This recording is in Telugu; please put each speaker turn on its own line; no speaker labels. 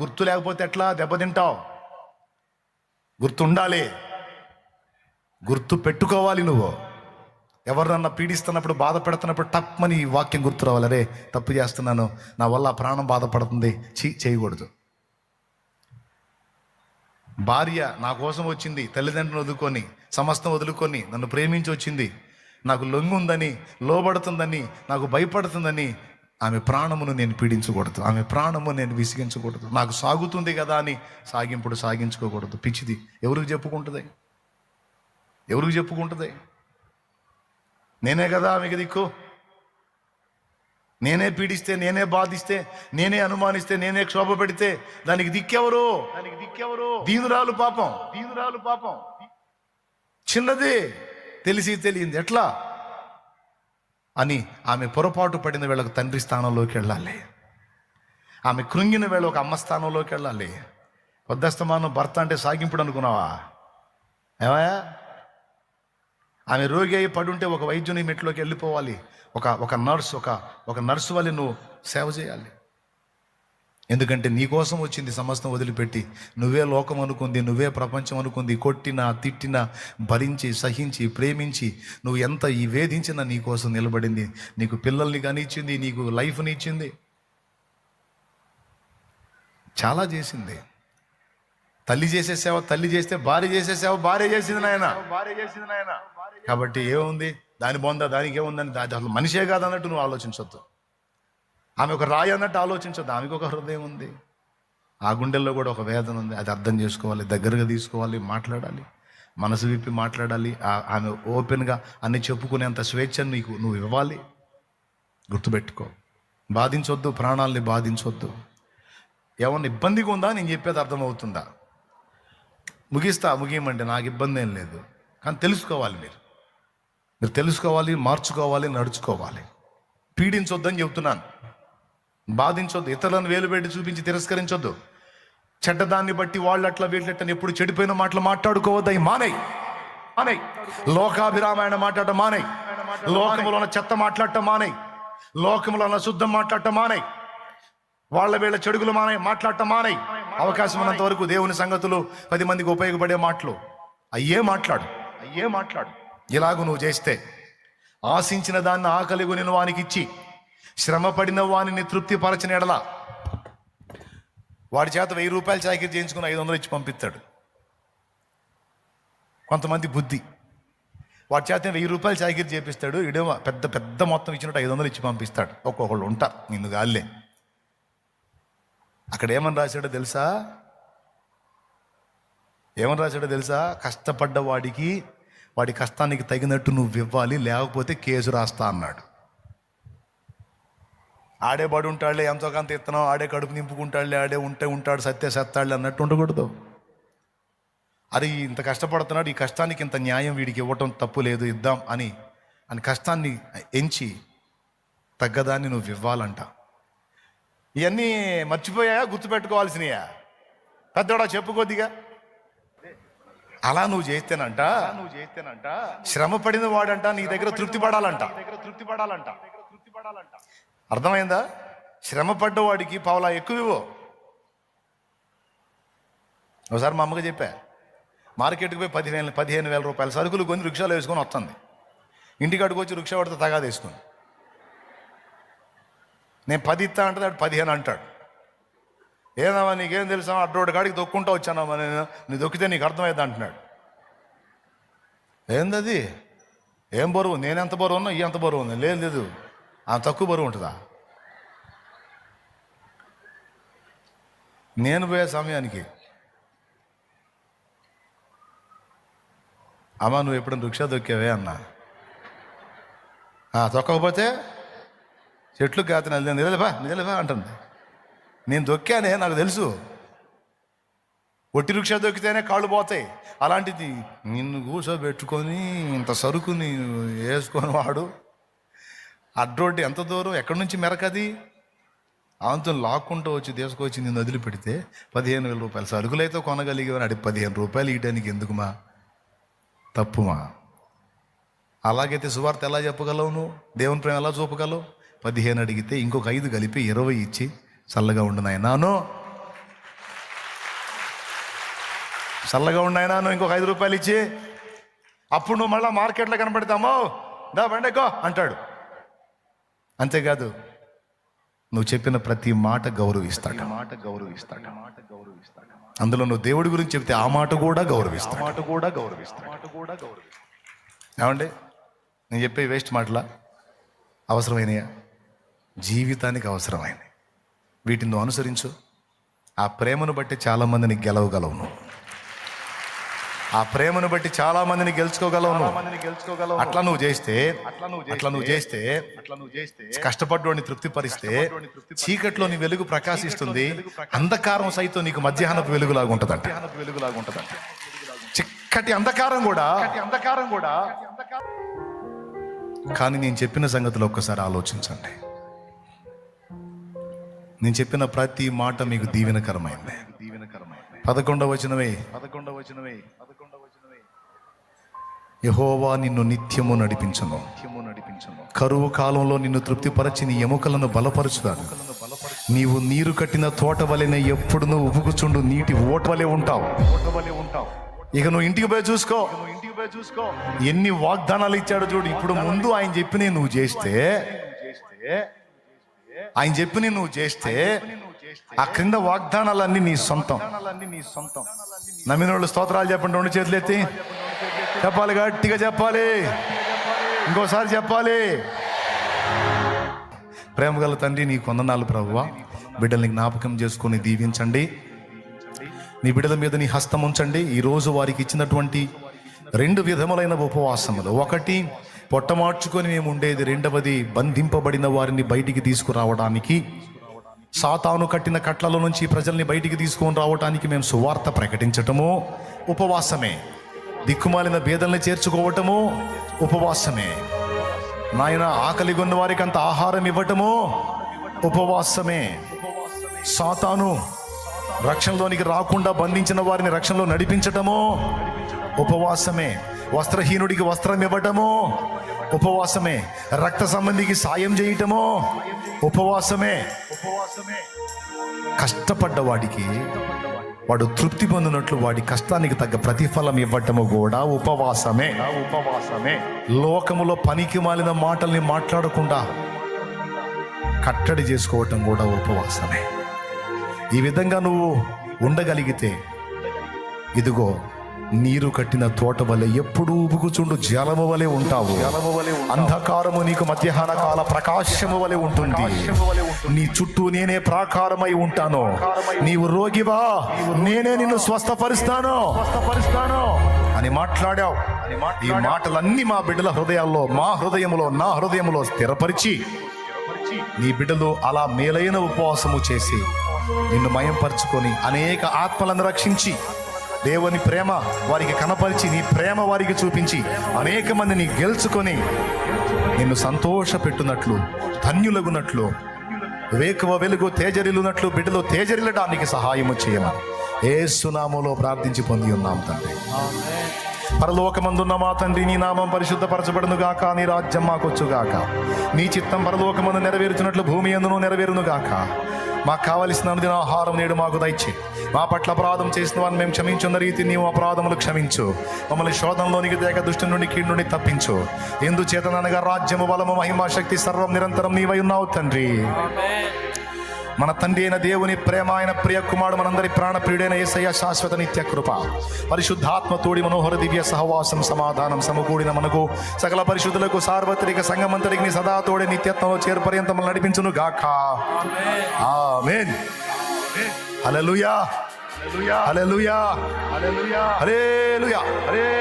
గుర్తు లేకపోతే ఎట్లా? దెబ్బతింటావు గుర్తుండాలి. గుర్తు పెట్టుకోవాలి నువ్వు. ఎవరినన్నా పీడిస్తున్నప్పుడు బాధ పెడుతున్నప్పుడు టప్మని ఈ వాక్యం గుర్తు రావాలి. అరే తప్పు చేస్తున్నాను. నా వల్ల ప్రాణం బాధపడుతుంది. చీ చేయకూడదు. భార్య నా కోసం వచ్చింది. తల్లిదండ్రులను వదులుకొని సమస్తం వదులుకొని నన్ను ప్రేమించి వచ్చింది. నాకు లొంగు ఉందని లోబడుతుందని నాకు భయపడుతుందని ఆమె ప్రాణమును నేను పీడించకూడదు. ఆమె ప్రాణము నేను విసిగించకూడదు. నాకు సాగుతుంది కదా అని సాగింపుడు సాగించుకోకూడదు. పిచ్చిది ఎవరికి చెప్పుకుంటుంది? ఎవరికి చెప్పుకుంటుంది? నేనే కదా ఆమెకి దిక్కు? నేనే పీడిస్తే నేనే బాధిస్తే నేనే అనుమానిస్తే నేనే క్షోభ పెడితే దానికి దిక్కెవరు? దానికి దిక్కెవరు? దీనురాలు పాపం. దీనురాలు పాపం. చిన్నది. తెలిసి తెలియంది. ఎట్లా? అని ఆమె పొరపాటు పడిన వేళకు తండ్రి స్థానంలోకి వెళ్ళాలి. ఆమె కృంగిన వేళ ఒక అమ్మ స్థానంలోకి వెళ్ళాలి. వద్దస్తమానం భర్త అంటే సాగింపుడు అనుకున్నావా? ఏమయ్యా? ఆమె రోగి అయి పడుంటే ఒక వైద్యుని మెట్లోకి వెళ్ళిపోవాలి. ఒక ఒక నర్స్ ఒక ఒక నర్సు వల్ల నువ్వు సేవ చేయాలి. ఎందుకంటే నీకోసం వచ్చింది సమస్తం వదిలిపెట్టి. నువ్వే లోకం అనుకుంది నువ్వే ప్రపంచం అనుకుంది. కొట్టినా తిట్టినా భరించి సహించి ప్రేమించి నువ్వు ఎంత ఈ వేధించినా నీకోసం నిలబడింది. నీకు పిల్లల్ని కానీ ఇచ్చింది నీకు లైఫ్ని ఇచ్చింది. చాలా చేసింది. తల్లి చేసే సేవ తల్లి చేస్తే భార్య చేసే సేవ భార్య చేసింది నాయన. భార్య చేసింది నాయన కాబట్టి ఏముంది? దాని బొందా దానికి ఏముందని అసలు మనిషే కాదన్నట్టు నువ్వు ఆలోచించొద్దు. ఆమె ఒక రాయి అన్నట్టు ఆలోచించదు ఆమెకు ఒక హృదయం ఉంది. ఆ గుండెల్లో కూడా ఒక వేదన ఉంది. అది అర్థం చేసుకోవాలి దగ్గరగా తీసుకోవాలి మాట్లాడాలి మనసు విప్పి మాట్లాడాలి. ఆమె ఓపెన్గా అన్ని చెప్పుకునేంత స్వేచ్ఛను నీకు నువ్వు ఇవ్వాలి. గుర్తుపెట్టుకో. బాధించొద్దు ప్రాణాలని బాధించొద్దు. ఏమన్నా ఇబ్బందిగా ఉందా? నేను చెప్పేది అర్థమవుతుందా? ముగిస్తా ముగియమంటే నాకు ఇబ్బంది ఏం లేదు. కానీ తెలుసుకోవాలి మీరు. మీరు తెలుసుకోవాలి మార్చుకోవాలి నడుచుకోవాలి. పీడించొద్దని చెబుతున్నాను బాధించొద్దు ఇతరులను వేలు పెట్టి చూపించి తిరస్కరించొద్దు. చెడ్డదాన్ని బట్టి వాళ్ళు అట్లా వీళ్ళట్లని ఎప్పుడు చెడిపోయిన మాటలు మాట్లాడుకోవద్దు అవి మానై మానై లోకాభిరామాయణ మాట్లాడటం మానై లోకములో ఉన్న చెత్త మాట్లాడటం మానై లోకములో ఉన్న శుద్ధం మాట్లాడటం మానై వాళ్ళ వీళ్ళ చెడుగులు మానై మాట్లాడటం మానై అవకాశం ఉన్నంత వరకు దేవుని సంగతులు పది మందికి ఉపయోగపడే మాటలు. అయ్యే మాట్లాడు. అయ్యే మాట్లాడు. ఇలాగూ నువ్వు చేస్తే ఆశించిన దాన్ని ఆకలి కొనిన వానికి ఇచ్చి శ్రమ వాణిని వానిని తృప్తిపరచిన ఎడల వాడి చేత వెయ్యి రూపాయలు చాకరీ చేయించుకుని ఐదు వందలు ఇచ్చి పంపిస్తాడు. కొంతమంది బుద్ధి. వాడి చేత వెయ్యి రూపాయలు చాకరీ చేపిస్తాడు. ఇడేమో పెద్ద పెద్ద మొత్తం ఇచ్చినట్టు ఐదు వందలు ఇచ్చి పంపిస్తాడు. ఒక్కొక్కళ్ళు ఉంటారు నిన్ను గాల్లే. అక్కడ ఏమని రాశాడో తెలుసా? ఏమని రాశాడో తెలుసా? కష్టపడ్డ వాడికి వాడి కష్టానికి తగినట్టు నువ్వు ఇవ్వాలి లేకపోతే కేసు రాస్తా అన్నాడు. ఆడే బడి ఉంటాడులే ఎంతో కొంత ఇత్తనం ఆడే కడుపు నింపుకుంటాడులే ఆడే ఉంటే ఉంటాడు సత్య సత్తాడులే అన్నట్టు ఉండకూడదు. అది ఇంత కష్టపడుతున్నాడు ఈ కష్టానికి ఇంత న్యాయం వీడికి ఇవ్వటం తప్పు లేదు ఇద్దాం అని అని కష్టాన్ని ఎంచి తగ్గదాన్ని నువ్వు ఇవ్వాలంట. ఇవన్నీ మర్చిపోయాయా? గుర్తుపెట్టుకోవాల్సినయా? పెద్దోడా చెప్పుకోద్దిగా అలా నువ్వు చేస్తేనంట నువ్వు చేస్తేనంట శ్రమ పడిన వాడంట నీ దగ్గర తృప్తి పడాలంట. దగ్గర తృప్తి పడాలంట తృప్తి పడాలంట. అర్థమైందా? శ్రమ పడ్డవాడికి పావులా ఎక్కువ ఇవ్వు ఒకసారి మా అమ్మకి చెప్పా మార్కెట్కి పోయి పదిహేను పదిహేను వేల రూపాయల సరుకులు కొని రిక్షాలో వేసుకొని వస్తుంది. ఇంటికాడికి వచ్చి రిక్షా పడితే తగాదు వేసుకొని. నేను పది ఇస్తా అంటే వాడు పదిహేను అంటాడు. ఏదమ్మా నీకేం తెలుసా అడ్రోడ్ కాడికి దొక్కుంటా వచ్చానమ్మా నేను నీ దొక్కితే నీకు అర్థమైంది అంటున్నాడు. ఏందది? ఏం బరువు? నేను ఎంత బరువు ఉన్నా ఈ ఎంత బరువు ఉంది. లేదు లేదు. ఆ తక్కువ బరువు ఉంటుందా? నేను పోయే సమయానికి. అమ్మ నువ్వు ఎప్పుడైనా రిక్షా దొక్కావే అన్నా. తొక్కకపోతే చెట్లు కాత నిజలేవా నిజలేవా అంటుంది. నేను దొక్కానే నాకు తెలుసు. ఒట్టి రిక్షా దొక్కితేనే కాళ్ళు పోతాయి. అలాంటిది నిన్ను కూర్చోబెట్టుకొని ఇంత సరుకుని వేసుకొని వాడు. అడ్రోడ్డు ఎంత దూరం? ఎక్కడి నుంచి మెరకది? ఆంతో లాక్కుంటూ వచ్చి తీసుకొచ్చి నేను వదిలిపెడితే పదిహేను వేల రూపాయలు సరుకులైతే కొనగలిగేవని అడిగి పదిహేను రూపాయలు ఇవ్వడానికి ఎందుకుమా? తప్పుమా? అలాగైతే సువార్త ఎలా చెప్పగలవు నువ్వు? దేవుని ప్రేమ ఎలా చూపగలవు? పదిహేను అడిగితే ఇంకొక ఐదు కలిపి ఇరవై ఇచ్చి చల్లగా ఉండు నాయనాను చల్లగా ఉన్నాయినా నువ్వు ఇంకొక ఐదు రూపాయలు ఇచ్చి. అప్పుడు నువ్వు మళ్ళీ మార్కెట్లో కనపడతామో. దా బండెక్కో అంటాడు. అంతేకాదు నువ్వు చెప్పిన ప్రతి మాట గౌరవిస్తాడు. మాట గౌరవిస్తాడు. మాట గౌరవిస్తాడు. అందులో నువ్వు దేవుడి గురించి చెప్తే ఆ మాట కూడా గౌరవిస్తాడు. మాట కూడా గౌరవిస్తాడు. మాట కూడా గౌరవిస్తాడు. ఏమండి? నేను చెప్పే వేస్ట్ మాటలా అవసరమైనయా? జీవితానికి అవసరమైనవి. వీటిని నువ్వు అనుసరించు. ఆ ప్రేమను బట్టి చాలా మందిని గెలవగలవు నువ్వు. ఆ ప్రేమను బట్టి చాలా మందిని గెలుచుకోగలవు అట్లా నువ్వు చేస్తే అట్లా నువ్వు చేస్తే అట్లా నువ్వు చేస్తే కష్టపడ్డోని తృప్తిపరిస్తే చీకట్లో నీ వెలుగు ప్రకాశిస్తుంది అంధకారం సైతం నీకు మధ్యాహ్నపు వెలుగులాగా ఉంటదంట. వెలుగులాగా ఉంటదంట. చిక్కటి అంధకారం కూడా అంధకారం కూడా కానీ నేను చెప్పిన సంగతిలో ఒక్కసారి ఆలోచించండి. నేను చెప్పిన ప్రతి మాట మీకు దీవెనకరమైంది. దీవెనకరమైంది. పదకొండవ వచనమే. పదకొండవ వచనమే. యహోవా నిన్ను నిత్యము నడిపించను. నడిపించను కరువు కాలంలో నిన్ను తృప్తిపరచి నీ ఎముకలను బలపరుచుతాడు నీవు నీరు కట్టిన తోట వలెనే ఎప్పుడు నువ్వు ఉపుకుచుండు నీటి ఓట వలె ఉంటావు. ఓట వలె ఉంటావు ఇక నువ్వు ఇంటికి పోయి చూసుకో. ఇంటికి పోయి చూసుకో ఎన్ని వాగ్దానాలు ఇచ్చాడో చూడు. ఇప్పుడు ముందు ఆయన చెప్పిన నువ్వు చేస్తే ఆయన చెప్పిన నువ్వు చేస్తే ఆ క్రింద వాగ్దానాలన్నీ నీ సొంతం. నీ సొంతం నమ్మిన వాళ్ళు స్తోత్రాలు చెప్పండి. రెండు చేతులు ఎత్తి. చెప్పాలి గట్టిగా చెప్పాలి. ఇంకోసారి చెప్పాలి. ప్రేమ గల తండ్రి నీ కొందనాలు ప్రభువా. బిడ్డల్ని జ్ఞాపకం చేసుకొని దీవించండి. నీ బిడ్డల మీద నీ హస్తం ఉంచండి. ఈ రోజు వారికి ఇచ్చినటువంటి రెండు విధములైన ఉపవాసములు. ఒకటి పొట్టమార్చుకొని మేము ఉండేది. రెండవది బంధింపబడిన వారిని బయటికి తీసుకురావడానికి. సాతాను కట్టిన కట్లలో నుంచి ప్రజల్ని బయటికి తీసుకొని రావడానికి మేము సువార్త ప్రకటించటము. ఉపవాసమే. దిక్కుమాలిన భేదల్ని చేర్చుకోవటము ఉపవాసమే. నాయన ఆకలి కొన్న వారికి అంత ఆహారం ఇవ్వటము ఉపవాసమే. సాతాను రక్షణలోనికి రాకుండా బంధించిన వారిని రక్షణలో నడిపించటము ఉపవాసమే. వస్త్రహీనుడికి వస్త్రం ఇవ్వటము ఉపవాసమే. రక్త సంబంధికి సాయం చేయటము ఉపవాసమే. ఉపవాసమే కష్టపడ్డ వాడికి వాడు తృప్తి పొందినట్లు వాడి కష్టానికి తగ్గ ప్రతిఫలం ఇవ్వటము కూడా ఉపవాసమే. ఉపవాసమే లోకములో పనికి మాలిన మాటల్ని మాట్లాడకుండా కట్టడి చేసుకోవటం కూడా ఉపవాసమే. ఈ విధంగా నువ్వు ఉండగలిగితే ఇదిగో నీరు కట్టిన తోట వలె ఎప్పుడూ ఉబుకుచుండు జలము వలె ఉంటావు. అంధకారము నీకు మధ్యాహ్న కాల ప్రకాశము వలె ఉంటుంది. నీ చుట్టూ నేనే ప్రాకారమై ఉంటాను. నీవు రోగివా నేనే నిన్ను స్వస్థపరుస్తాను స్వస్థపరుస్తాను అని మాట్లాడావు. ఈ మాటలన్నీ మా బిడ్డల హృదయాల్లో మా హృదయములో నా హృదయంలో స్థిరపరిచి నీ బిడ్డలు అలా మేలైన ఉపవాసము చేసి నిన్ను మయంపరుచుకొని అనేక ఆత్మలను రక్షించి దేవుని ప్రేమ వారికి కనపరిచి నీ ప్రేమ వారికి చూపించి అనేక మందిని గెలుచుకొని నిన్ను సంతోష పెట్టునట్లు ధన్యులగునట్లు వేకువ వెలుగు తేజరిల్లునట్లు బిడ్డలో తేజరిల్లడానికి సహాయము చేయమని. ఏ సునామలో ప్రార్థించి పొంది ఉన్నాం తండ్రి. పరలోకమందున్న మా తండ్రి నీ నామం పరిశుద్ధపరచబడును గాక నీ రాజ్యం మాకొచ్చు గాక. నీ చిత్తం పరలోకమందు నెరవేర్చినట్లు భూమి ఎందును నెరవేరును గాక. మాకు కావలసిన అనుదిన ఆహారం నేడు మాకు దయచే. మా పట్ల అపరాధం చేసిన వారిని మేము క్షమించున్న రీతి నీవు అపరాధములు క్షమించు. మమ్మల్ని శోధంలోనికి దేక దుష్టి నుండి కీడు నుండి తప్పించు. ఎందుచేతనగా రాజ్యము బలము మహిమా శక్తి సర్వం నిరంతరం నీవై ఉన్నావు తండ్రి. మన తండ్రి అయిన దేవుని ప్రేమ ఆయన ప్రియ కుమారుడు మనందరి ప్రాణప్రియుడైన ఏసయ్య శాశ్వత నిత్య కృప. పరిశుద్ధాత్మ తోడి మనోహర దివ్య సహవాసం సమాధానం సమకూడిన మనకు సకల పరిశుద్ధులకు సార్వత్రిక సంగమంతరికి సదా తోడే నిత్యత్వంలో చేరుపర్యంత మనం నడిపించును గాక. ఆమేన్. హల్లెలూయా హల్లెలూయా హల్లెలూయా. హల్లెలూయా. హల్లెలూయా. హల్లెలూయా.